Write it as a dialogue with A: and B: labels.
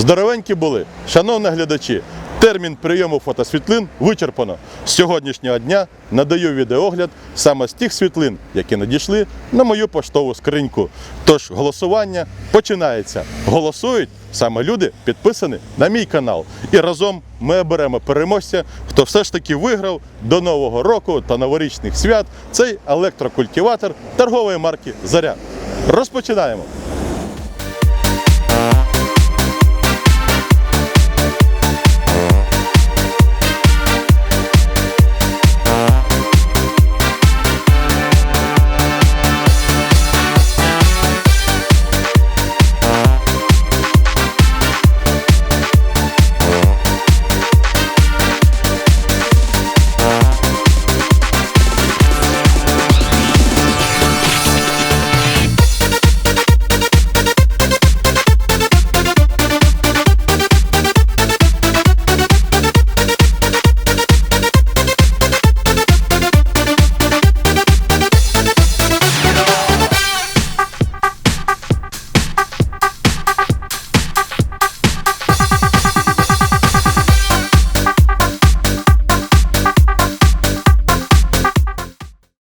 A: Здоровенькі були, шановні глядачі. Термін прийому фотосвітлин вичерпано. З сьогоднішнього дня надаю відеогляд саме з тих світлин, які надійшли на мою поштову скриньку. Тож голосування починається. Голосують саме люди, підписані на мій канал. І разом ми оберемо переможця, хто все ж таки виграв до Нового року та новорічних свят цей електрокультиватор торгової марки Заря. Розпочинаємо.